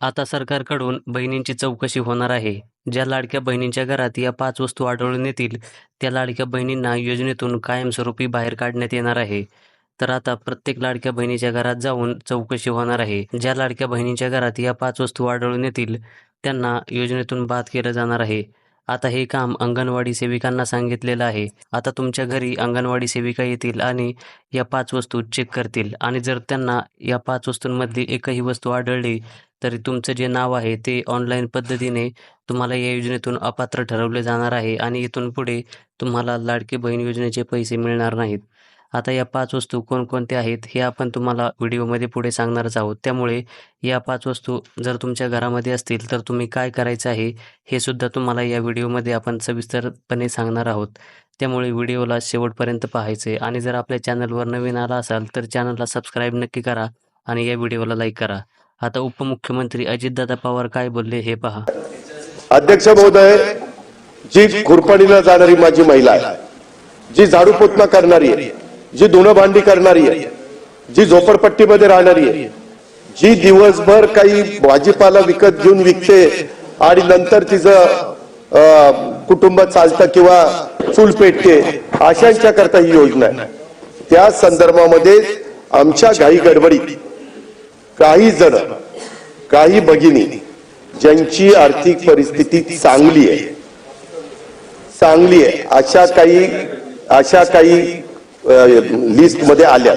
आता सरकारकडून बहिणींची चौकशी होणार आहे. ज्या लाडक्या बहिणींच्या घरात या पाच वस्तू आढळून येतील त्या लाडक्या बहिणींना योजनेतून कायमस्वरूपी बाहेर काढण्यात येणार आहे. तर आता प्रत्येक लाडक्या बहिणीच्या घरात जाऊन चौकशी होणार आहे. ज्या लाडक्या बहिणींच्या घरात या पाच वस्तू आढळून येतील त्यांना योजनेतून बाद केलं जाणार आहे. आता हे काम अंगणवाडी सेविकांना सांगितलेलं आहे. आता तुमच्या घरी अंगणवाडी सेविका येतील आणि या पाच वस्तू चेक करतील. आणि जर त्यांना या पाच वस्तूंमधली एकही वस्तू आढळली तरी तुमचं जे नाव आहे ते ऑनलाईन पद्धतीने तुम्हाला या योजनेतून अपात्र ठरवले जाणार आहे. आणि इथून पुढे तुम्हाला लाडकी बहीण योजनेचे पैसे मिळणार नाहीत. आता या पाच वस्तू कोणकोणत्या आहेत हे आपण तुम्हाला व्हिडिओमध्ये पुढे सांगणारच आहोत. त्यामुळे या पाच वस्तू जर तुमच्या घरामध्ये असतील तर तुम्ही काय करायचं आहे हे सुद्धा तुम्हाला या व्हिडिओमध्ये आपण सविस्तरपणे सांगणार आहोत. त्यामुळे व्हिडिओला शेवटपर्यंत पाहायचे आहे आणि जर आपल्या चॅनलवर नवीन आला असाल तर चॅनलला सबस्क्राईब नक्की करा आणि या व्हिडिओला लाईक करा. आता उपमुख्यमंत्री अजितदादा पवार काय बोलले हे पहा. अध्यक्ष महोदय जी खुरपणीला जाणारी माझी महिला आहे जी झाडू पोतना करणारी आहे जी धुणं भांडी करणारी आहे जी झोपडपट्टीमध्ये राहणारी आहे जी दिवसभर काही भाजीपाला विकत घेऊन विकते आणि नंतर तिचं अं, कुटुंब चालतं किंवा चूल पेटते अशांच्या करता ही योजना आहे. त्या संदर्भामध्ये आमच्या घाई गडबडीत काही जण काही भगिनी ज्यांची आर्थिक परिस्थिती चांगली आहे चांगली आहे अशा काही अशा काही लिस्टमध्ये आल्या.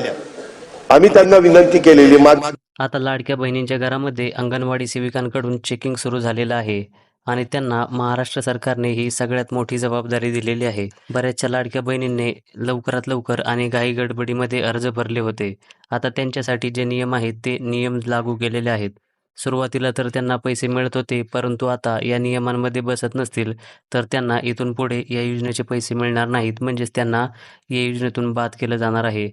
आम्ही त्यांना विनंती केलेली माग आता लाडक्या बहिणींच्या घरामध्ये अंगणवाडी सेविकांकडून चेकिंग सुरू झालेलं आहे आणि त्यांना महाराष्ट्र सरकारने ही सगळ्यात मोठी जबाबदारी दिलेली आहे. बऱ्याचशा लाडक्या बहिणींनी लवकरात लवकर आणि घाई गडबडीमध्ये अर्ज भरले होते. आता त्यांच्यासाठी जे नियम आहेत ते नियम लागू केलेले आहेत. सुरुवातीला तर त्यांना पैसे मिळत होते परंतु आता या नियमांमध्ये बसत नसतील तर त्यांना इथून पुढे या योजनेचे पैसे मिळणार नाहीत म्हणजेच त्यांना या योजनेतून बाद केलं जाणार आहे.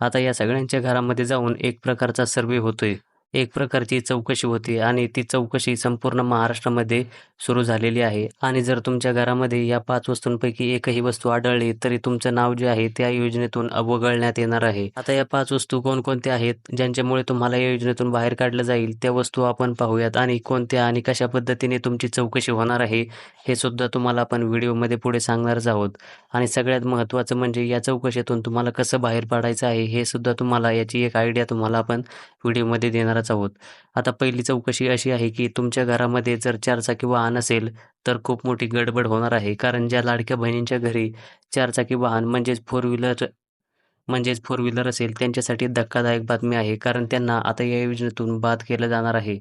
आता या सगळ्यांच्या घरामध्ये जाऊन एक प्रकारचा सर्वे होतोय. एक प्रकारची चौकशी होती आणि ती चौकशी संपूर्ण महाराष्ट्रामध्ये सुरू झालेली आहे. आणि जर तुमच्या घरामध्ये या पाच वस्तूंपैकी एकही वस्तू आढळली तरी तुमचं नाव जे आहे त्या योजनेतून वगळण्यात येणार आहे. आता या पाच वस्तू कोणकोणत्या आहेत ज्यांच्यामुळे तुम्हाला या योजनेतून बाहेर काढलं जाईल त्या वस्तू आपण पाहूयात आणि कोणत्या आणि कशा पद्धतीने तुमची चौकशी होणार आहे हे सुद्धा तुम्हाला आपण व्हिडिओमध्ये पुढे सांगणारच आहोत. आणि सगळ्यात महत्त्वाचं म्हणजे या चौकशीतून तुम्हाला कसं बाहेर पाडायचं आहे हे सुद्धा तुम्हाला याची एक आयडिया तुम्हाला आपण व्हिडिओमध्ये देणार करणारच आहोत. आता पहिली चौकशी अशी आहे की तुमच्या घरामध्ये जर चारचाकी वाहन असेल तर खूप मोठी गडबड होणार आहे. कारण ज्या लाडक्या बहिणींच्या घरी चारचाकी वाहन म्हणजेच फोर व्हीलर म्हणजेच फोर व्हीलर असेल त्यांच्यासाठी धक्कादायक बातमी आहे. कारण त्यांना आता या योजनेतून बाद केलं जाणार आहे.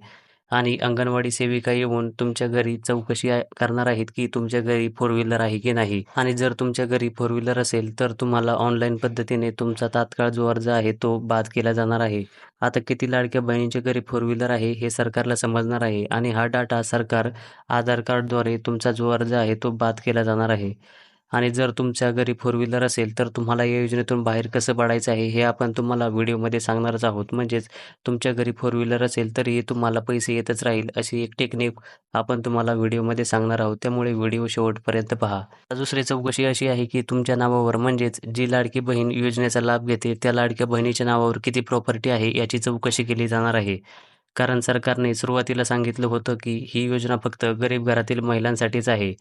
आणि अंगणवाडी सेविका येऊन तुमच्या घरी चौकशी करणार आहेत की तुमच्या घरी फोर व्हीलर आहे की नाही. आणि जर तुमच्या घरी फोर व्हीलर असेल तर तुम्हाला ऑनलाईन पद्धतीने तुमचा तात्काळ जो अर्ज आहे तो बाद केला जाणार आहे. आता किती लाडक्या बहिणींच्या घरी फोर व्हीलर आहे हे सरकारला समजणार आहे आणि हा डाटा सरकार आधार कार्डद्वारे तुमचा जो अर्ज आहे तो बाद केला जाणार आहे. आणि जर तुमच्या घरी फोर व्हीलर असेल तर तुम्हाला या योजनेतून बाहेर कसं पडायचं आहे हे आपण तुम्हाला व्हिडिओमध्ये सांगणारच आहोत. म्हणजेच तुमच्या घरी फोर व्हीलर असेल तरीही तुम्हाला पैसे येतच राहील अशी एक टेक्निक आपण तुम्हाला व्हिडिओमध्ये सांगणार आहोत. त्यामुळे व्हिडिओ शेवटपर्यंत पहा. दुसरी चौकशी अशी आहे की तुमच्या नावावर म्हणजेच जी लाडकी बहीण योजनेचा लाभ घेते त्या लाडक्या बहिणीच्या नावावर किती प्रॉपर्टी आहे याची चौकशी केली जाणार आहे. कारण सरकारने सुरुवातीला सांगितलं होतं की ही योजना फक्त गरीब घरातील महिलांसाठीच आहे.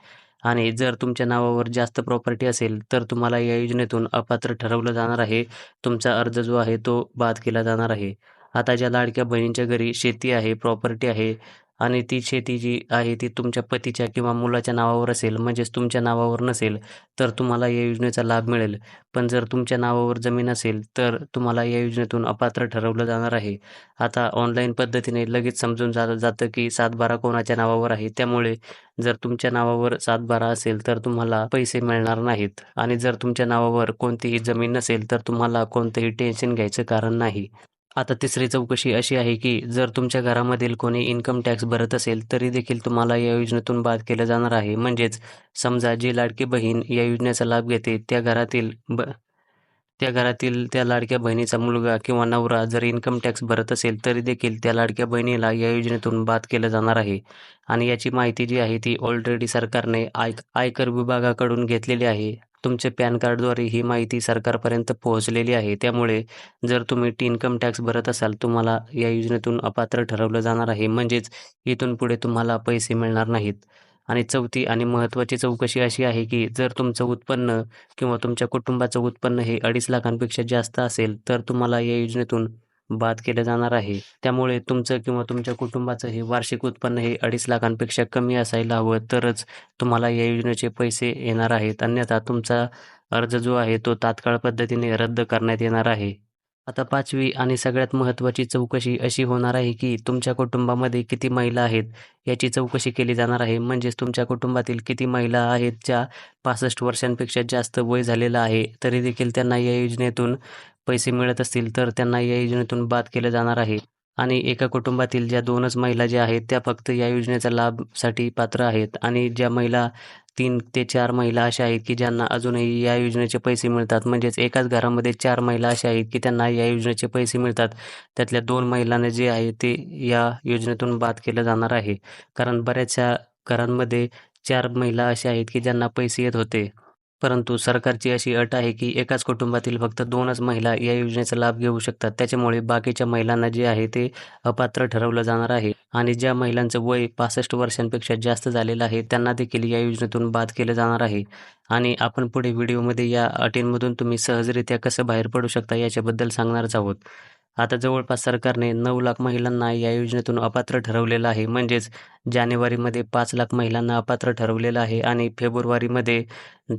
आणि जर तुमच्या नावावर जास्त प्रॉपर्टी असेल तर तुम्हाला या योजनेतून अपात्र ठरवलं जाणार आहे. तुमचा अर्ज जो आहे तो बाद केला जाणार आहे. आता ज्या लाडक्या बहिणींच्या घरी शेती आहे प्रॉपर्टी आहे आणि ती शेती जी आहे ती तुमच्या पतीच्या किंवा मुलाच्या नावावर असेल म्हणजेच तुमच्या नावावर नसेल तर तुम्हाला या योजनेचा लाभ मिळेल. पण जर तुमच्या नावावर जमीन असेल तर तुम्हाला या योजनेतून अपात्र ठरवलं जाणार आहे. आता ऑनलाईन पद्धतीने लगेच समजून जा जातं की सातबारा कोणाच्या नावावर आहे. त्यामुळे जर तुमच्या नावावर सातबारा असेल तर तुम्हाला पैसे मिळणार नाहीत. आणि जर तुमच्या नावावर कोणतीही जमीन नसेल तर तुम्हाला कोणतंही टेन्शन घ्यायचं कारण नाही. आता तिसरी चौकशी अशी आहे की जर तुमच्या घरामधील कोणी इन्कम टॅक्स भरत असेल तरी देखील तुम्हाला या योजनेतून बाद केलं जाणार आहे. म्हणजेच समजा जी लाडकी बहीण या योजनेचा लाभ घेते त्या घरातील ब त्या घरातील त्या लाडक्या बहिणीचा मुलगा किंवा नवरा जर इन्कम टॅक्स भरत असेल तरी देखील त्या लाडक्या बहिणीला या योजनेतून बाद केलं जाणार आहे. आणि याची माहिती जी आहे ती ऑलरेडी सरकारने आय आयकर विभागाकडून घेतलेली आहे. तुमचे पॅन कार्डद्वारे ही माहिती सरकारपर्यंत पोहोचलेली आहे. त्यामुळे जर तुम्ही इन्कम टॅक्स भरत असाल तुम्हाला या योजनेतून अपात्र ठरवलं जाणार आहे. म्हणजेच इथून पुढे तुम्हाला पैसे मिळणार नाहीत. आणि चौथी आणि महत्त्वाची चौकशी अशी आहे की जर तुमचं उत्पन्न किंवा तुमच्या कुटुंबाचं उत्पन्न हे अडीच लाखांपेक्षा जास्त असेल तर तुम्हाला या योजनेतून बाद केलं जाणार आहे. त्यामुळे तुमचं किंवा तुमच्या कुटुंबाचं हे वार्षिक उत्पन्न हे अडीच लाखांपेक्षा कमी असायला हवं तरच तुम्हाला या योजनेचे पैसे येणार आहेत. अन्यथा तुमचा अर्ज जो आहे तो तात्काळ पद्धतीने रद्द करण्यात येणार आहे. आता पाचवी आणि सगळ्यात महत्त्वाची चौकशी अशी होणार आहे की तुमच्या कुटुंबामध्ये किती महिला आहेत याची चौकशी केली जाणार आहे. म्हणजेच तुमच्या कुटुंबातील किती महिला आहेत ज्या पासष्ट वर्षांपेक्षा जास्त वय झालेलं आहे तरी देखील त्यांना या योजनेतून पैसे मिळत असतील तर त्यांना या योजनेतून बाद केलं जाणार आहे. आणि एका कुटुंबातील ज्या दोनच महिला ज्या आहेत त्या फक्त या योजनेचा लाभसाठी पात्र आहेत. आणि ज्या महिला तीन ते चार महिला अशा आहेत की ज्यांना अजूनही या योजनेचे पैसे मिळतात. म्हणजेच एकाच घरामध्ये चार महिला अशा आहेत की त्यांना या योजनेचे पैसे मिळतात. त्यातल्या दोन महिलांना जे आहे ते या योजनेतून बाद केलं जाणार आहे. कारण बऱ्याचशा घरांमध्ये चार महिला अशा आहेत की ज्यांना पैसे येत होते. परंतु सरकारची अशी अट आहे की एकाच कुटुंबातील फक्त दोनच महिला या योजनेचा लाभ घेऊ शकतात. त्याच्यामुळे बाकीच्या महिलांना जे आहे ते अपात्र ठरवलं जाणार आहे. आणि ज्या महिलांचं वय पासष्ट वर्षांपेक्षा जास्त झालेलं आहे त्यांना देखील या योजनेतून बाद केलं जाणार आहे. आणि आपण पुढे व्हिडिओमध्ये या अटींमधून तुम्ही सहजरित्या कसं बाहेर पडू शकता याच्याबद्दल सांगणारच आहोत. आता जवळपास सरकारने नऊ लाख महिलांना या योजनेतून अपात्र ठरवलेलं आहे. म्हणजेच जानेवारीमध्ये पाच लाख महिलांना अपात्र ठरवलेलं आहे आणि फेब्रुवारीमध्ये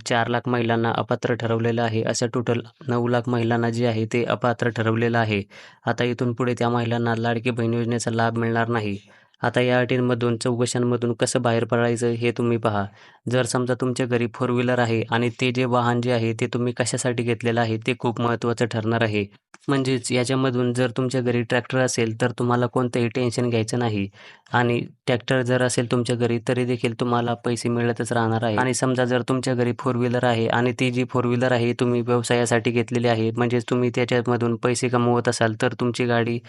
चार लाख महिलांना अपात्र ठरवलेलं आहे. असं टोटल नऊ लाख महिलांना जे आहे ते अपात्र ठरवलेलं आहे. आता इथून पुढे त्या महिलांना लाडकी बहीण योजनेचा लाभ मिळणार नाही. आता या अटींमधून चौकशांमधून कसं बाहेर पडायचं हे तुम्ही पहा. जर समजा तुमच्या घरी फोर व्हीलर आहे आणि ते जे वाहन जे आहे ते तुम्ही कशासाठी घेतलेलं आहे ते खूप महत्त्वाचं ठरणार आहे. म्हणजेच याच्यामधून जर तुमच्या घरी ट्रॅक्टर असेल तर तुम्हाला कोणतंही टेन्शन घ्यायचं नाही. आणि ट्रॅक्टर जर असेल तुमच्या घरी तरी देखील तुम्हाला पैसे मिळतच राहणार आहे. आणि समजा जर तुमच्या घरी फोर व्हीलर आहे आणि ती जी फोर व्हीलर आहे तुम्ही व्यवसायासाठी घेतलेली आहे म्हणजेच तुम्ही त्याच्यामधून पैसे कमवत असाल तर तुमची गाडी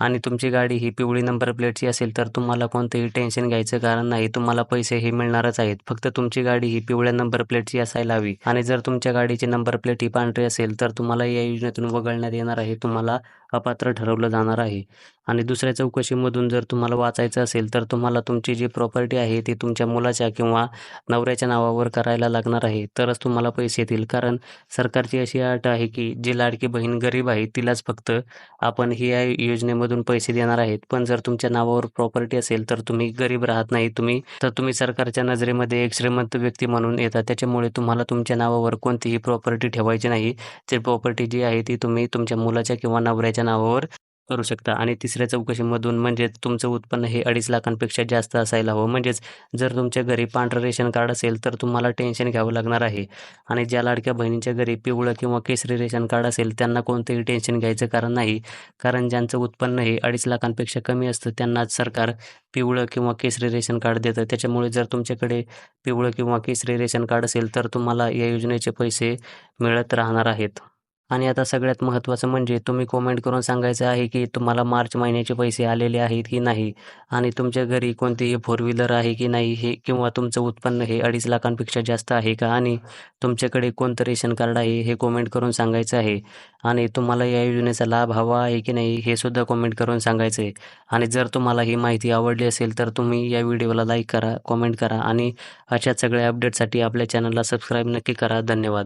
आणि तुमची गाडी ही पिवळी नंबर प्लेटची असेल तर तुम्हाला कोणतंही टेन्शन घ्यायचं कारण नाही. तुम्हाला पैसे हे मिळणारच आहेत. फक्त तुमची गाडी ही पिवळ्या नंबर प्लेटची असायला हवी. आणि जर तुमच्या गाडीची नंबर प्लेट ही पांढरी असेल तर तुम्हाला या योजनेतून वगळण्यात येणार आहे. तुम्हाला अपात्र ठरवलं जाणार आहे. आणि दुसऱ्या चौकशीमधून जर तुम्हाला वाचायचं असेल तर तुम्हाला तुमची जी प्रॉपर्टी आहे ती तुमच्या मुलाच्या किंवा नवऱ्याच्या नावावर करायला लागणार आहे. तरच तुम्हाला पैसे येतील. कारण सरकारची अशी अट आहे की जी लाडकी बहीण गरीब आहे तिलाच फक्त आपण ही या योजनेमधून पैसे देणार आहेत. पण जर तुमच्या नावावर प्रॉपर्टी असेल तर तुम्ही गरीब राहत नाही. तुम्ही तर तुम्ही सरकारच्या नजरेमध्ये एक श्रीमंत व्यक्ती म्हणून येता. त्याच्यामुळे तुम्हाला तुमच्या नावावर कोणतीही प्रॉपर्टी ठेवायची नाही. ती प्रॉपर्टी जी आहे ती तुम्ही तुमच्या मुलाच्या किंवा नवऱ्याच्या नावावर करू शकता. आणि तिसऱ्या चौकशीमधून म्हणजेच तुमचं उत्पन्न हे अडीच लाखांपेक्षा जास्त असायला हवं. म्हणजेच जर तुमच्या घरी पांढरं रेशन कार्ड असेल तर तुम्हाला टेन्शन घ्यावं लागणार आहे. आणि ज्या लाडक्या बहिणींच्या घरी पिवळं किंवा केसरी रेशन कार्ड असेल त्यांना कोणतंही टेन्शन घ्यायचं कारण नाही. कारण ज्यांचं उत्पन्न हे अडीच लाखांपेक्षा कमी असतं त्यांनाच सरकार पिवळं किंवा केसरी रेशन कार्ड देतं. त्याच्यामुळे जर तुमच्याकडे पिवळं किंवा केसरी रेशन कार्ड असेल तर तुम्हाला या योजनेचे पैसे मिळत राहणार आहेत. आणि आता सगळ्यात महत्त्वाचं म्हणजे तुम्ही कॉमेंट करून सांगायचं आहे की तुम्हाला मार्च महिन्याचे पैसे आलेले आहेत की नाही? आणि तुमच्या घरी कोणतीही फोर व्हीलर आहे की नाही? हे किंवा तुमचं उत्पन्न हे अडीच लाखांपेक्षा जास्त आहे का? आणि तुमच्याकडे कोणतं रेशन कार्ड आहे हे कॉमेंट करून सांगायचं आहे. आणि तुम्हाला या योजनेचा लाभ हवा आहे की नाही हे सुद्धा कॉमेंट करून सांगायचं आहे. आणि जर तुम्हाला ही माहिती आवडली असेल तर तुम्ही या व्हिडिओला लाईक करा कॉमेंट करा आणि अशा सगळ्या अपडेटसाठी आपल्या चॅनलला सबस्क्राईब नक्की करा. धन्यवाद.